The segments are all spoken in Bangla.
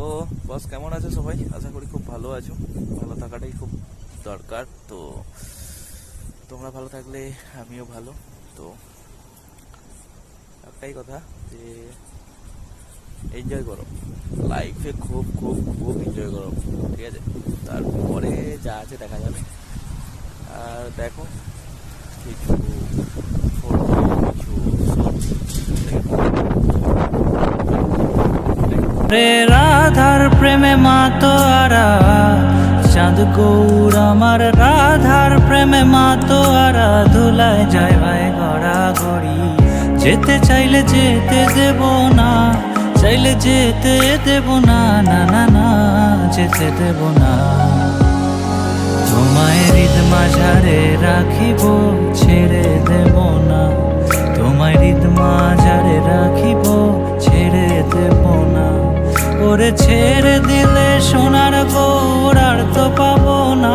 তো বস কেমন আছো সবাই? আশা করি খুব ভালো আছো। ভালো থাকাটাই খুব দরকার। তো, তোমরা ভালো থাকলে আমিও ভালো। তো, একটাই কথা যে এনজয় করো। লাইফে খুব খুব খুব এনজয় করো, ঠিক আছে? তারপরে যা আছে দেখা যাবে। আর দেখো, কিছু কিছু রাধার প্রেমে মাতোয়ারা চাঁদ গৌর আমার রাধার প্রেমে মাতোয়ারা ধুলায় যায় ভাই গড়া গড়ি যেতে চাইলে যেতে দেব না, চাইলে যেতে দেব না না না না, যেতে দেব না। তোমায় হৃদ মাঝারে রাখিব, ছেড়ে দেব ওরে ছেড়ে দিলে সোনার গৌর আর তো পাবো না।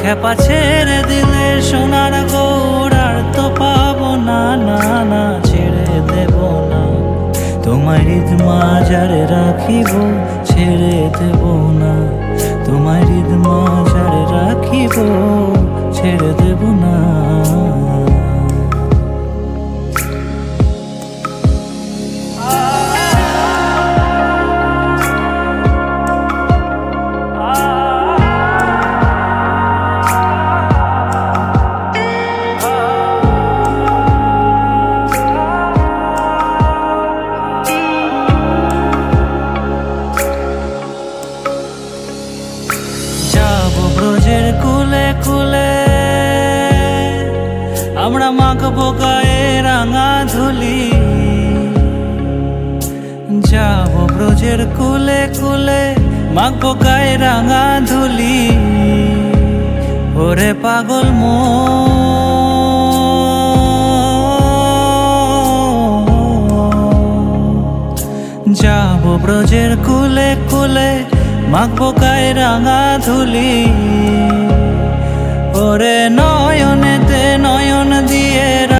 খেপা ছেড়ে দিলে সোনার গৌর আর তো পাবো না না না, ছেড়ে দেব না। তোমার হৃদ মাঝারে রাখিব, ছেড়ে দেব না। তোমার হৃদ মাঝারে রাখিব। কুলে আমরা মাখবো গায়ে রাঙা ধুলি। যাব ব্রজের কুলে কুলে, মাখবো গায়ে রাঙা ধুলি। ওরে পাগল মন। যাব ব্রজের কুলে কুলে, মাখবো গায়ে রাঙা ধুলি।